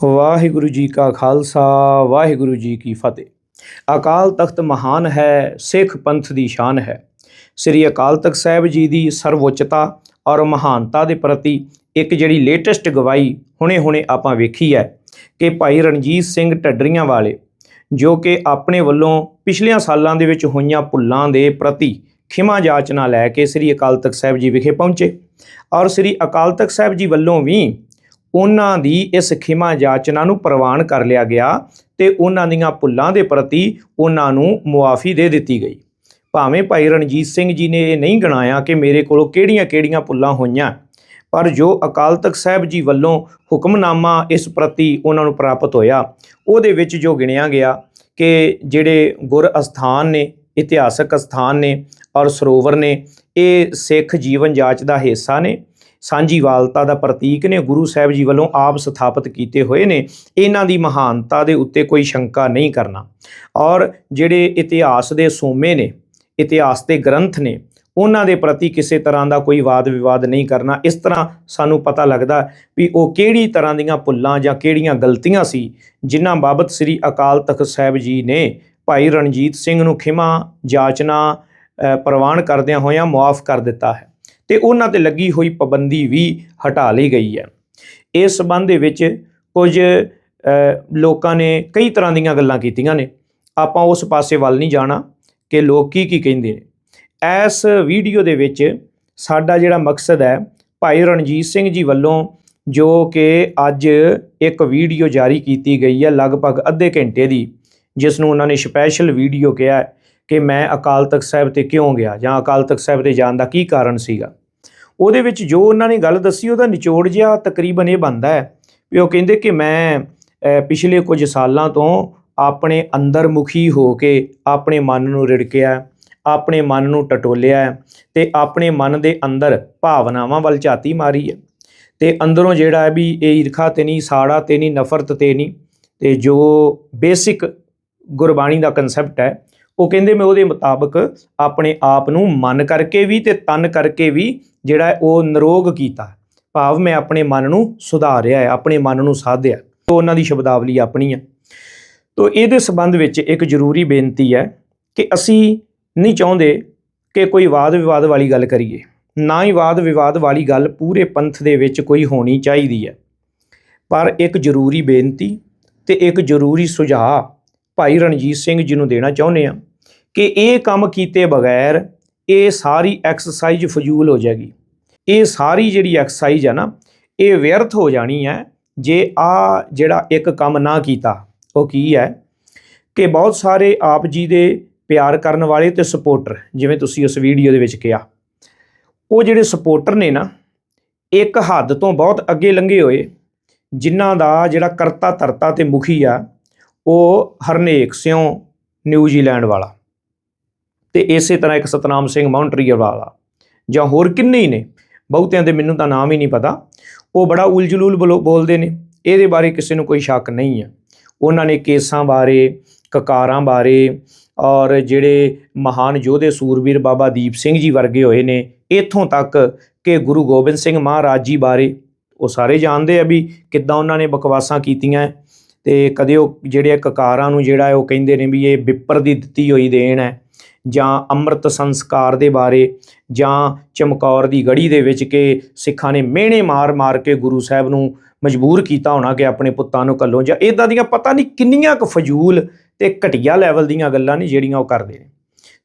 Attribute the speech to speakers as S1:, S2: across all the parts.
S1: ਵਾਹਿਗੁਰੂ ਜੀ ਕਾ ਖਾਲਸਾ, ਵਾਹਿਗੁਰੂ ਜੀ ਕੀ ਫਤਿਹ। ਅਕਾਲ ਤਖਤ ਮਹਾਨ ਹੈ, ਸਿੱਖ ਪੰਥ ਦੀ ਸ਼ਾਨ ਹੈ। ਸ੍ਰੀ ਅਕਾਲ ਤਖਤ ਸਾਹਿਬ ਜੀ ਦੀ ਸਰਵਉੱਚਤਾ ਔਰ ਮਹਾਨਤਾ ਦੇ ਪ੍ਰਤੀ ਇੱਕ ਜਿਹੜੀ ਲੇਟੈਸਟ ਗਵਾਹੀ ਹੁਣੇ-ਹੁਣੇ ਆਪਾਂ ਵੇਖੀ ਹੈ ਕਿ ਭਾਈ ਰਣਜੀਤ ਸਿੰਘ ਢੱਡਰੀਆਂ ਵਾਲੇ, ਜੋ ਕਿ ਆਪਣੇ ਵੱਲੋਂ ਪਿਛਲੀਆਂ ਸਾਲਾਂ ਦੇ ਵਿੱਚ ਹੋਈਆਂ ਭੁੱਲਾਂ ਦੇ ਪ੍ਰਤੀ ਖਿਮਾ ਜਾਚਨਾ ਲੈ ਕੇ ਸ੍ਰੀ ਅਕਾਲ ਤਖਤ ਸਾਹਿਬ ਜੀ ਵਿਖੇ ਪਹੁੰਚੇ ਔਰ ਸ੍ਰੀ ਅਕਾਲ ਤਖਤ ਸਾਹਿਬ ਜੀ ਵੱਲੋਂ ਵੀ ਉਹਨਾਂ ਦੀ ਇਸ ਖਿਮਾ ਜਾਚਨਾ ਨੂੰ ਪ੍ਰਵਾਨ ਕਰ ਲਿਆ ਗਿਆ ਤੇ ਉਹਨਾਂ ਦੀਆਂ ਭੁੱਲਾਂ ਦੇ ਪ੍ਰਤੀ ਉਹਨਾਂ ਨੂੰ ਮੁਆਫੀ ਦੇ ਦਿੱਤੀ ਗਈ। ਭਾਵੇਂ ਭਾਈ ਰਣਜੀਤ ਸਿੰਘ ਜੀ ਨੇ ਇਹ ਨਹੀਂ ਗਣਾਇਆ ਕਿ ਮੇਰੇ ਕੋਲੋਂ ਕਿਹੜੀਆਂ-ਕਿਹੜੀਆਂ ਭੁੱਲਾਂ ਹੋਈਆਂ, ਪਰ ਜੋ ਅਕਾਲ ਤਖਤ ਸਾਹਿਬ ਜੀ ਵੱਲੋਂ ਹੁਕਮਨਾਮਾ ਇਸ ਪ੍ਰਤੀ ਉਹਨਾਂ ਨੂੰ ਪ੍ਰਾਪਤ ਹੋਇਆ, ਉਹਦੇ ਵਿੱਚ ਜੋ ਗਿਣਿਆ ਗਿਆ ਕਿ ਜਿਹੜੇ ਗੁਰ ਅਸਥਾਨ ਨੇ, ਇਤਿਹਾਸਕ ਅਸਥਾਨ ਨੇ ਔਰ ਸਰੋਵਰ ਨੇ, ਇਹ ਸਿੱਖ ਜੀਵਨ ਜਾਚ ਦਾ ਹਿੱਸਾ ਨੇ ਸਾਂਝੀਵਾਲਤਾ ਦਾ ਪ੍ਰਤੀਕ ਨੇ ਗੁਰੂ ਸਾਹਿਬ ਜੀ ਵੱਲੋਂ ਆਪ ਸਥਾਪਿਤ ਕੀਤੇ ਹੋਏ ਨੇ। ਇਹਨਾਂ ਦੀ ਮਹਾਨਤਾ ਦੇ ਉੱਤੇ ਕੋਈ ਸ਼ੰਕਾ ਨਹੀਂ ਕਰਨਾ। ਔਰ ਜਿਹੜੇ ਇਤਿਹਾਸ ਦੇ ਸੋਮੇ ਨੇ, ਇਤਿਹਾਸ ਦੇ ਗ੍ਰੰਥ ਨੇ, ਉਹਨਾਂ ਦੇ ਪ੍ਰਤੀ ਕਿਸੇ ਤਰ੍ਹਾਂ ਦਾ ਕੋਈ ਵਾਦ ਵਿਵਾਦ ਨਹੀਂ ਕਰਨਾ। ਇਸ ਤਰ੍ਹਾਂ ਸਾਨੂੰ ਪਤਾ ਲੱਗਦਾ ਵੀ ਉਹ ਕਿਹੜੀ ਤਰ੍ਹਾਂ ਦੀਆਂ ਭੁੱਲਾਂ ਜਾਂ ਕਿਹੜੀਆਂ ਗਲਤੀਆਂ ਸੀ, ਜਿਨ੍ਹਾਂ ਬਾਬਤ ਸ੍ਰੀ ਅਕਾਲ ਤਖਤ ਸਾਹਿਬ ਜੀ ਨੇ ਭਾਈ ਰਣਜੀਤ ਸਿੰਘ ਨੂੰ ਖਿਮਾ ਜਾਚਨਾ ਪ੍ਰਵਾਨ ਕਰਦਿਆਂ ਹੋਇਆਂ ਮੁਆਫ ਕਰ ਦਿੱਤਾ ਹੈ। ਤੇ ਉਹਨਾਂ ਤੇ ਲੱਗੀ ਹੋਈ ਪਾਬੰਦੀ ਵੀ ਹਟਾ ਲਈ ਗਈ ਹੈ। ਇਸ ਸਬੰਧ ਦੇ ਵਿੱਚ ਕੁਝ ਲੋਕਾਂ ਨੇ ਕਈ ਤਰ੍ਹਾਂ ਦੀਆਂ ਗੱਲਾਂ ਕੀਤੀਆਂ ਨੇ। ਆਪਾਂ ਉਸ ਪਾਸੇ ਵੱਲ ਨਹੀਂ ਜਾਣਾ ਕਿ ਲੋਕ ਕੀ ਕੀ ਕਹਿੰਦੇ ਨੇ। ਇਸ ਵੀਡੀਓ ਦੇ ਵਿੱਚ ਸਾਡਾ ਜਿਹੜਾ ਮਕਸਦ ਹੈ, ਭਾਈ ਰਣਜੀਤ ਸਿੰਘ ਜੀ ਵੱਲੋਂ ਜੋ ਕਿ ਅੱਜ ਇੱਕ ਵੀਡੀਓ ਜਾਰੀ ਕੀਤੀ ਗਈ ਹੈ ਲਗਭਗ ਅੱਧੇ ਘੰਟੇ ਦੀ, ਜਿਸ ਨੂੰ ਉਹਨਾਂ ਨੇ ਸਪੈਸ਼ਲ ਵੀਡੀਓ ਕਿਹਾ ਕਿ ਮੈਂ ਅਕਾਲ ਤਖਤ ਸਾਹਿਬ ਤੇ ਕਿਉਂ ਗਿਆ ਜਾਂ ਅਕਾਲ ਤਖਤ ਸਾਹਿਬ ਤੇ ਜਾਣ ਦਾ ਕੀ ਕਾਰਨ ਸੀਗਾ। ਉਹਦੇ ਵਿੱਚ ਜੋ ਉਹਨਾਂ ਨੇ ਗੱਲ ਦੱਸੀ, ਉਹਦਾ ਨਿਚੋੜ ਜਿਹਾ ਤਕਰੀਬਨ ਇਹ ਬੰਦਾ ਹੈ ਵੀ ਉਹ ਕਹਿੰਦੇ ਕਿ ਮੈਂ ਪਿਛਲੇ ਕੁਝ ਸਾਲਾਂ ਤੋਂ ਆਪਣੇ ਅੰਦਰ ਮੁਖੀ ਹੋ ਕੇ ਆਪਣੇ ਮਨ ਨੂੰ ਰਿੜਕਿਆ, ਆਪਣੇ ਮਨ ਨੂੰ ਟਟੋਲਿਆ ਤੇ ਆਪਣੇ ਮਨ ਦੇ ਅੰਦਰ ਭਾਵਨਾਵਾਂ ਵੱਲ ਝਾਤੀ ਮਾਰੀ ਹੈ। ਤੇ ਅੰਦਰੋਂ ਜਿਹੜਾ ਹੈ ਵੀ ਇਹ ਈਰਖਾ ਤੇ ਨਹੀਂ, ਸਾੜਾ ਤੇ ਨਹੀਂ, ਨਫ਼ਰਤ ਤੇ ਨਹੀਂ ਤੇ ਜੋ ਬੇਸਿਕ ਗੁਰਬਾਣੀ ਦਾ ਕਨਸੈਪਟ ਹੈ ਉਹ ਕਹਿੰਦੇ ਮੈਂ ਉਹਦੇ ਮੁਤਾਬਕ ਆਪਣੇ ਆਪ ਨੂੰ ਮਨ ਕਰਕੇ ਵੀ ਤੇ ਤਨ ਕਰਕੇ ਵੀ ਜਿਹੜਾ ਉਹ ਨਿਰੋਗ ਕੀਤਾ। ਭਾਵ ਮੈਂ ਆਪਣੇ ਮਨ ਨੂੰ ਸੁਧਾਰਿਆ ਹੈ, ਆਪਣੇ ਮਨ ਨੂੰ ਸਾਧਿਆ ਤੋ ਉਹਨਾਂ ਦੀ ਸ਼ਬਦਾਵਲੀ ਆਪਣੀ ਹੈ। ਤੋ ਇਹਦੇ ਸੰਬੰਧ ਵਿੱਚ ਇੱਕ ਜ਼ਰੂਰੀ ਬੇਨਤੀ ਹੈ ਕਿ ਅਸੀਂ ਨਹੀਂ ਚਾਹੁੰਦੇ ਕਿ ਕੋਈ ਵਾਦ ਵਿਵਾਦ ਵਾਲੀ ਗੱਲ ਕਰੀਏ। ਨਾ ਹੀ ਵਾਦ ਵਿਵਾਦ ਵਾਲੀ ਗੱਲ ਪੂਰੇ ਪੰਥ ਦੇ ਵਿੱਚ ਕੋਈ ਹੋਣੀ ਚਾਹੀਦੀ ਹੈ। ਪਰ ਇੱਕ ਜ਼ਰੂਰੀ ਬੇਨਤੀ ਤੇ ਇੱਕ ਜ਼ਰੂਰੀ ਸੁਝਾਅ ਭਾਈ ਰਣਜੀਤ ਸਿੰਘ ਜੀ ਨੂੰ ਦੇਣਾ ਚਾਹੁੰਦੇ ਆ ਕਿ ਇਹ ਕੰਮ ਕੀਤੇ ਬਗੈਰ ਇਹ ਸਾਰੀ ਐਕਸਰਸਾਈਜ਼ ਫਜ਼ੂਲ ਹੋ ਜਾਏਗੀ। ਇਹ ਸਾਰੀ ਜਿਹੜੀ ਐਕਸਰਸਾਈਜ਼ ਆ ਨਾ, ਇਹ ਵਿਅਰਥ ਹੋ ਜਾਣੀ ਹੈ ਜੇ ਆ ਜਿਹੜਾ ਇੱਕ ਕੰਮ ਨਾ ਕੀਤਾ। ਉਹ ਕੀ ਹੈ ਕਿ ਬਹੁਤ ਸਾਰੇ ਆਪ ਜੀ ਦੇ ਪਿਆਰ ਕਰਨ ਵਾਲੇ ਤੇ ਸਪੋਰਟਰ ਜਿਵੇਂ ਤੁਸੀਂ ਉਸ ਵੀਡੀਓ ਦੇ ਵਿੱਚ ਕਿਹਾ। ਉਹ ਜਿਹੜੇ ਸਪੋਰਟਰ ਨੇ ਨਾ, ਇੱਕ ਹੱਦ ਤੋਂ ਬਹੁਤ ਅੱਗੇ ਲੰਘੇ ਹੋਏ, ਜਿਨ੍ਹਾਂ ਦਾ ਜਿਹੜਾ ਕਰਤਾ ਧਰਤਾ ਤੇ ਮੁਖੀ ਆ, ਉਹ ਹਰਨੇਕ ਸਿਉ ਨਿਊਜ਼ੀਲੈਂਡ ਵਾਲਾ। ਤੇ ਇਸੇ ਤਰ੍ਹਾਂ ਇੱਕ ਸਤਨਾਮ ਸਿੰਘ ਮਾਉਂਟਰੀਅਰ ਵਾਲਾ ਜਾਂ ਹੋਰ ਕਿੰਨੇ ਹੀ ਨੇ, ਬਹੁਤਿਆਂ ਦੇ ਮੈਨੂੰ ਤਾਂ ਨਾਮ ਹੀ ਨਹੀਂ ਪਤਾ। ਉਹ ਬੜਾ ਉਲਝਲੂਲ ਬਲੋ- ਬੋਲਦੇ ਨੇ। ਇਹਦੇ ਬਾਰੇ ਕਿਸੇ ਨੂੰ ਕੋਈ ਸ਼ੱਕ ਨਹੀਂ ਹੈ ਉਹਨਾਂ ਨੇ ਕੇਸਾਂ ਬਾਰੇ, ਕਕਾਰਾਂ ਬਾਰੇ ਔਰ ਜਿਹੜੇ ਮਹਾਨ ਯੋਧੇ ਸੂਰਬੀਰ ਬਾਬਾ ਦੀਪ ਸਿੰਘ ਜੀ ਵਰਗੇ ਹੋਏ ਨੇ, ਇੱਥੋਂ ਤੱਕ ਕਿ ਗੁਰੂ ਗੋਬਿੰਦ ਸਿੰਘ ਮਹਾਰਾਜ ਜੀ ਬਾਰੇ ਉਹ ਸਾਰੇ ਜਾਣਦੇ ਆ ਵੀ ਕਿੱਦਾਂ ਉਹਨਾਂ ਨੇ ਬਕਵਾਸਾਂ ਕੀਤੀਆਂ। ਹੈ ਤੇ ਕਦੇ ਉਹ ਜਿਹੜੇ ਕਕਾਰਾਂ ਨੂੰ ਜਿਹੜਾ ਉਹ ਕਹਿੰਦੇ ਨੇ ਵੀ ਇਹ ਬਿੱਪਰ ਦੀ ਦਿੱਤੀ ਹੋਈ ਦੇਣ ਹੈ। ਜਾਂ ਅੰਮ੍ਰਿਤ ਸੰਸਕਾਰ ਦੇ ਬਾਰੇ ਜਾਂ ਚਮਕੌਰ ਦੀ ਗੜੀ ਦੇ ਵਿੱਚ ਕਿ ਸਿੱਖਾਂ ਨੇ ਮਿਹਣੇ ਮਾਰ-ਮਾਰ ਕੇ ਗੁਰੂ ਸਾਹਿਬ ਨੂੰ ਮਜਬੂਰ ਕੀਤਾ ਹੋਣਾ ਕਿ ਆਪਣੇ ਪੁੱਤਾਂ ਨੂੰ ਕੱਲੋ ਜਾਂ ਇਦਾਂ ਦੀਆਂ ਪਤਾ ਨਹੀਂ ਕਿੰਨੀਆਂ ਕੁ ਫਜ਼ੂਲ ਤੇ ਘਟੀਆ ਲੈਵਲ ਦੀਆਂ ਗੱਲਾਂ ਨੇ ਜਿਹੜੀਆਂ ਉਹ ਕਰਦੇ ਨੇ।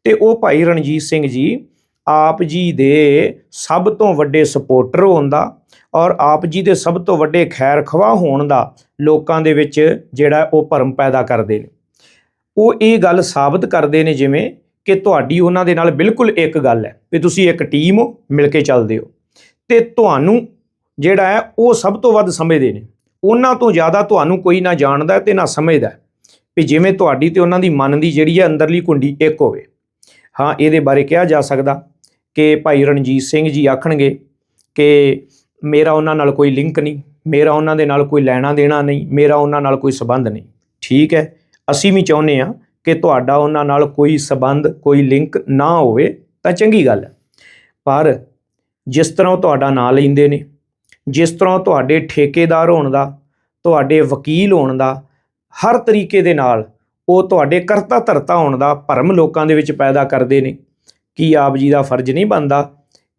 S1: ਤੇ ਉਹ ਭਾਈ ਰਣਜੀਤ ਸਿੰਘ ਜੀ ਆਪ ਜੀ ਦੇ ਸਭ ਤੋਂ ਵੱਡੇ ਸਪੋਰਟਰ ਹੋਣ ਦਾ ਔਰ ਆਪ ਜੀ ਦੇ ਸਭ ਤੋਂ ਵੱਡੇ ਖੈਰ ਖਵਾ ਹੋਣ ਦਾ ਲੋਕਾਂ ਦੇ ਵਿੱਚ ਜਿਹੜਾ ਉਹ ਭਰਮ ਪੈਦਾ ਕਰਦੇ ਨੇ। ਉਹ ਇਹ ਗੱਲ ਸਾਬਤ ਕਰਦੇ ਨੇ ਜਿਵੇਂ ਕਿ ਤੁਹਾਡੀ ਉਹਨਾਂ ਦੇ ਨਾਲ ਬਿਲਕੁਲ ਇੱਕ ਗੱਲ ਹੈ ਵੀ ਤੁਸੀਂ ਇੱਕ ਟੀਮ ਹੋ, ਮਿਲ ਕੇ ਚੱਲਦੇ ਹੋ। ਤੇ ਤੁਹਾਨੂੰ ਜਿਹੜਾ ਹੈ, ਉਹ ਸਭ ਤੋਂ ਵੱਧ ਸਮਝਦੇ ਨੇ। ਉਹਨਾਂ ਤੋਂ ਜ਼ਿਆਦਾ ਤੁਹਾਨੂੰ ਕੋਈ ਨਾ ਜਾਣਦਾ ਤੇ ਨਾ ਸਮਝਦਾ ਵੀ ਜਿਵੇਂ ਤੁਹਾਡੀ ਤੇ ਉਹਨਾਂ ਦੀ ਮਨ ਦੀ ਜਿਹੜੀ ਹੈ ਅੰਦਰਲੀ ਕੁੰਡੀ ਇੱਕ ਹੋਵੇ। ਹਾਂ, ਇਹਦੇ ਬਾਰੇ ਕਿਹਾ ਜਾ ਸਕਦਾ ਕਿ ਭਾਈ ਰਣਜੀਤ ਸਿੰਘ ਜੀ ਆਖਣਗੇ ਕਿ ਮੇਰਾ ਉਹਨਾਂ ਨਾਲ ਕੋਈ ਲਿੰਕ ਨਹੀਂ, ਮੇਰਾ ਉਹਨਾਂ ਦੇ ਨਾਲ ਕੋਈ ਲੈਣਾ ਦੇਣਾ ਨਹੀਂ, ਮੇਰਾ ਉਹਨਾਂ ਨਾਲ ਕੋਈ ਸਬੰਧ ਨਹੀਂ। ਠੀਕ ਹੈ, ਅਸੀਂ ਵੀ ਚਾਹੁੰਦੇ ਆ ਕਿ ਤੁਹਾਡਾ ਉਹਨਾਂ ਨਾਲ ਕੋਈ ਸਬੰਧ, ਕੋਈ ਲਿੰਕ ਨਾ ਹੋਵੇ ਤਾਂ ਚੰਗੀ ਗੱਲ ਹੈ। ਪਰ ਜਿਸ ਤਰ੍ਹਾਂ ਤੁਹਾਡਾ ਨਾਂ ਲੈਂਦੇ ਨੇ, ਜਿਸ ਤਰ੍ਹਾਂ ਤੁਹਾਡੇ ਠੇਕੇਦਾਰ ਹੋਣ ਦਾ, ਤੁਹਾਡੇ ਵਕੀਲ ਹੋਣ ਦਾ, ਹਰ ਤਰੀਕੇ ਦੇ ਨਾਲ ਉਹ ਤੁਹਾਡੇ ਕਰਤਾ ਧਰਤਾ ਹੋਣ ਦਾ ਭਰਮ ਲੋਕਾਂ ਦੇ ਵਿੱਚ ਪੈਦਾ ਕਰਦੇ ਨੇ, ਕੀ ਆਪ ਜੀ ਦਾ ਫਰਜ਼ ਨਹੀਂ ਬਣਦਾ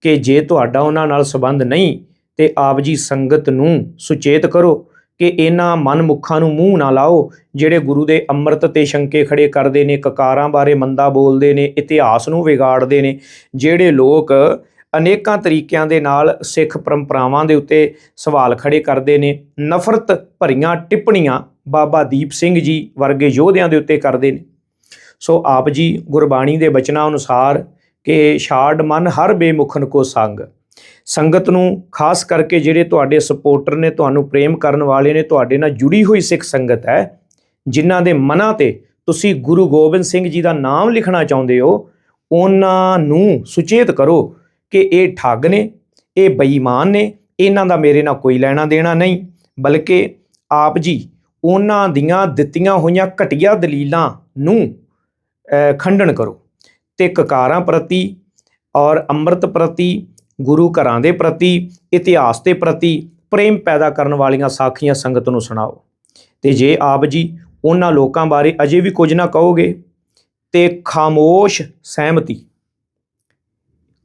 S1: ਕਿ ਜੇ ਤੁਹਾਡਾ ਉਹਨਾਂ ਨਾਲ ਸੰਬੰਧ ਨਹੀਂ, ਤੇ ਆਪ ਜੀ ਸੰਗਤ ਨੂੰ ਸੁਚੇਤ ਕਰੋ ਕਿ ਇਹਨਾਂ ਮਨਮੁਖਾਂ ਨੂੰ ਮੂੰਹ ਨਾ ਲਾਓ, ਜਿਹੜੇ ਗੁਰੂ ਦੇ ਅੰਮ੍ਰਿਤ ਤੇ ਸ਼ੰਕੇ ਖੜੇ ਕਰਦੇ ਨੇ, ਕਕਾਰਾਂ ਬਾਰੇ ਮੰਦਾ ਬੋਲਦੇ ਨੇ, ਇਤਿਹਾਸ ਨੂੰ ਵਿਗਾੜਦੇ ਨੇ, ਜਿਹੜੇ ਲੋਕ ਅਨੇਕਾਂ ਤਰੀਕਿਆਂ ਦੇ ਨਾਲ ਸਿੱਖ ਪਰੰਪਰਾਵਾਂ ਦੇ ਉੱਤੇ ਸਵਾਲ ਖੜੇ ਕਰਦੇ ਨੇ, ਨਫ਼ਰਤ ਭਰੀਆਂ ਟਿੱਪਣੀਆਂ ਬਾਬਾ ਦੀਪ ਸਿੰਘ ਜੀ ਵਰਗੇ ਯੋਧਿਆਂ ਦੇ ਉੱਤੇ ਕਰਦੇ ਨੇ। ਸੋ ਆਪ ਜੀ ਗੁਰਬਾਣੀ ਦੇ ਬਚਨਾਂ ਅਨੁਸਾਰ ਕਿ ਛਾੜ ਮਨ ਹਰ ਬੇਮੁਖਨ ਕੋ ਸੰਗ। ਸੰਗਤ ਨੂੰ ਖਾਸ ਕਰਕੇ ਜਿਹੜੇ ਤੁਹਾਡੇ ਸਪੋਰਟਰ ਨੇ ਤੁਹਾਨੂੰ ਪ੍ਰੇਮ ਕਰਨ ਵਾਲੇ ਨੇ ਤੁਹਾਡੇ ਨਾਲ ਜੁੜੀ ਹੋਈ ਸਿੱਖ ਸੰਗਤ ਹੈ ਜਿਨ੍ਹਾਂ ਦੇ ਮਨਾਂ ਤੇ ਤੁਸੀਂ ਗੁਰੂ ਗੋਬਿੰਦ ਸਿੰਘ ਜੀ ਦਾ ਨਾਮ ਲਿਖਣਾ ਚਾਹੁੰਦੇ ਹੋ ਉਹਨਾਂ ਨੂੰ ਸੁਚੇਤ ਕਰੋ ਕਿ ਇਹ ਠੱਗ ਨੇ ਇਹ ਬੇਈਮਾਨ ਨੇ ਇਹਨਾਂ ਦਾ ਮੇਰੇ ਨਾਲ ਕੋਈ ਲੈਣਾ ਦੇਣਾ ਨਹੀਂ ਬਲਕਿ ਆਪ ਜੀ ਉਹਨਾਂ ਦੀਆਂ ਦਿੱਤੀਆਂ ਹੋਈਆਂ ਘਟੀਆ ਦਲੀਲਾਂ ਨੂੰ ਅਹ, ਖੰਡਨ ਕਰੋ। ਤੇ ਕਕਾਰਾਂ ਪ੍ਰਤੀ ਔਰ ਅੰਮ੍ਰਿਤ ਪ੍ਰਤੀ ਗੁਰੂ ਘਰਾਂ ਦੇ ਪ੍ਰਤੀ, ਇਤਿਹਾਸ ਦੇ ਪ੍ਰਤੀ ਪ੍ਰੇਮ ਪੈਦਾ ਕਰਨ ਵਾਲੀਆਂ ਸਾਖੀਆਂ ਸੰਗਤ ਨੂੰ ਸੁਣਾਓ। ਤੇ ਜੇ ਆਪ ਜੀ ਉਹਨਾਂ ਲੋਕਾਂ ਬਾਰੇ ਅਜੇ ਵੀ ਕੁਝ ਨਾ ਕਹੋਗੇ, ਤੇ ਖਾਮੋਸ਼ ਸਹਿਮਤੀ।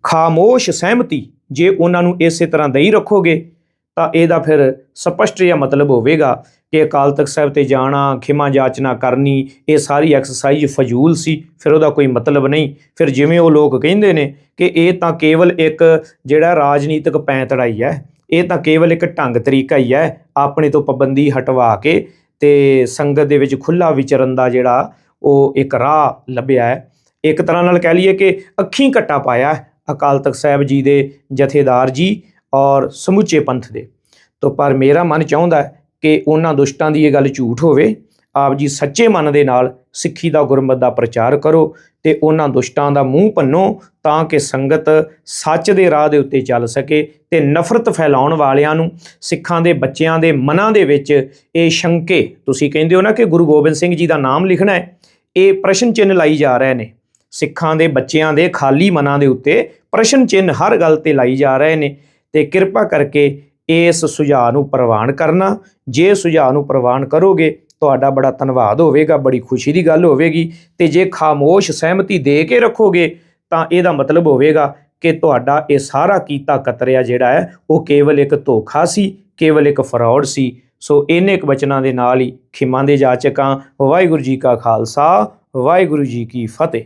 S1: ਖਾਮੋਸ਼ ਸਹਿਮਤੀ ਜੇ ਉਹਨਾਂ ਨੂੰ ਇਸੇ ਤਰ੍ਹਾਂ ਦਈ ਰੱਖੋਗੇ ਤਾਂ ਇਹਦਾ ਫਿਰ ਸਪਸ਼ਟ ਜਿਹਾ ਮਤਲਬ ਹੋਵੇਗਾ ਕਿ ਅਕਾਲ ਤਖਤ ਸਾਹਿਬ ਤੇ ਜਾਣਾ, ਖਿਮਾ ਜਾਚਨਾ ਕਰਨੀ, ਇਹ ਸਾਰੀ ਐਕਸਰਸਾਈਜ਼ ਫਜ਼ੂਲ ਸੀ, ਫਿਰ ਉਹਦਾ ਕੋਈ ਮਤਲਬ ਨਹੀਂ। ਫਿਰ ਜਿਵੇਂ ਉਹ ਲੋਕ ਕਹਿੰਦੇ ਨੇ ਕਿ ਇਹ ਤਾਂ ਕੇਵਲ ਇੱਕ ਜਿਹੜਾ ਰਾਜਨੀਤਿਕ ਪੈਂਤੜਾਈ ਹੈ, ਇਹ ਤਾਂ ਕੇਵਲ ਇੱਕ ਢੰਗ ਤਰੀਕਾ ਹੀ ਹੈ, ਆਪਣੇ ਤੋਂ ਪਾਬੰਦੀ ਹਟਵਾ ਕੇ ਤੇ ਸੰਗਤ ਦੇ ਵਿੱਚ ਖੁੱਲਾ ਵਿਚਰਨ ਦਾ ਜਿਹੜਾ ਉਹ ਇੱਕ ਰਾਹ ਲੱਭਿਆ ਹੈ। ਇੱਕ ਤਰ੍ਹਾਂ ਨਾਲ ਕਹਿ ਲਈਏ ਕਿ ਅੱਖੀਂ ਕੱਟਾ ਪਾਇਆ ਅਕਾਲ ਤਖਤ ਸਾਹਿਬ ਜੀ ਦੇ ਜਥੇਦਾਰ ਜੀ ਔਰ ਸਮੁੱਚੇ ਪੰਥ ਦੇ। ਤੋਂ ਪਰ ਮੇਰਾ ਮਨ ਚਾਹੁੰਦਾ ਕਿ ਉਹਨਾਂ ਦੁਸ਼ਟਾਂ ਦੀ ਇਹ ਗੱਲ ਝੂਠ ਹੋਵੇ। ਆਪ ਜੀ ਸੱਚੇ ਮਨ ਦੇ ਨਾਲ ਸਿੱਖੀ ਦਾ ਗੁਰਮਤ ਦਾ ਪ੍ਰਚਾਰ ਕਰੋ ਤੇ ਉਹਨਾਂ ਦੁਸ਼ਟਾਂ ਦਾ ਮੂੰਹ ਭੰਨੋ ਤਾਂ ਕਿ ਸੰਗਤ ਸੱਚ ਦੇ ਰਾਹ ਦੇ ਉੱਤੇ ਚੱਲ ਸਕੇ ਤੇ ਨਫ਼ਰਤ ਫੈਲਾਉਣ ਵਾਲਿਆਂ ਨੂੰ, ਸਿੱਖਾਂ ਦੇ ਬੱਚਿਆਂ ਦੇ ਮਨਾਂ ਦੇ ਵਿੱਚ ਇਹ ਸ਼ੰਕੇ, ਤੁਸੀਂ ਕਹਿੰਦੇ ਹੋ ਨਾ ਕਿ ਗੁਰੂ ਗੋਬਿੰਦ ਸਿੰਘ ਜੀ ਦਾ ਨਾਮ ਲਿਖਣਾ ਹੈ, ਇਹ ਪ੍ਰਸ਼ਨ ਚਿੰਨ੍ਹ ਲਾਈ ਜਾ ਰਹੇ ਨੇ। ਸਿੱਖਾਂ ਦੇ ਬੱਚਿਆਂ ਦੇ ਖਾਲੀ ਮਨਾਂ ਦੇ ਉੱਤੇ ਪ੍ਰਸ਼ਨ ਚਿੰਨ੍ਹ ਹਰ ਗੱਲ ਤੇ ਲਾਈ ਜਾ ਰਹੇ ਨੇ। ਤੇ ਕਿਰਪਾ ਕਰਕੇ ਇਸ ਸੁਝਾਅ ਨੂੰ ਪ੍ਰਵਾਨ ਕਰਨਾ। ਜੇ ਸੁਝਾਅ ਨੂੰ ਪ੍ਰਵਾਨ ਕਰੋਗੇ, ਤੁਹਾਡਾ ਬੜਾ ਧੰਨਵਾਦ ਹੋਵੇਗਾ, ਬੜੀ ਖੁਸ਼ੀ ਦੀ ਗੱਲ ਹੋਵੇਗੀ। ਤੇ ਜੇ ਖਾਮੋਸ਼ ਸਹਿਮਤੀ ਦੇ ਕੇ ਰੱਖੋਗੇ, ਤਾਂ ਇਹਦਾ ਮਤਲਬ ਹੋਵੇਗਾ ਕਿ ਤੁਹਾਡਾ ਇਹ ਸਾਰਾ ਕੀਤਾ ਕਤਰਿਆ ਜਿਹੜਾ ਹੈ, ਉਹ ਕੇਵਲ ਇੱਕ ਧੋਖਾ ਸੀ, ਕੇਵਲ ਇੱਕ ਫਰਾਡ ਸੀ। ਸੋ ਇਹਨੇ ਇੱਕ ਬਚਨਾਂ ਦੇ ਨਾਲ ਹੀ ਖਿਮਾਂ ਦੇ ਜਾਚਕਾਂ। ਵਾਹਿਗੁਰੂ ਜੀ ਕਾ ਖਾਲਸਾ, ਵਾਹਿਗੁਰੂ ਜੀ ਕੀ ਫਤਿਹ।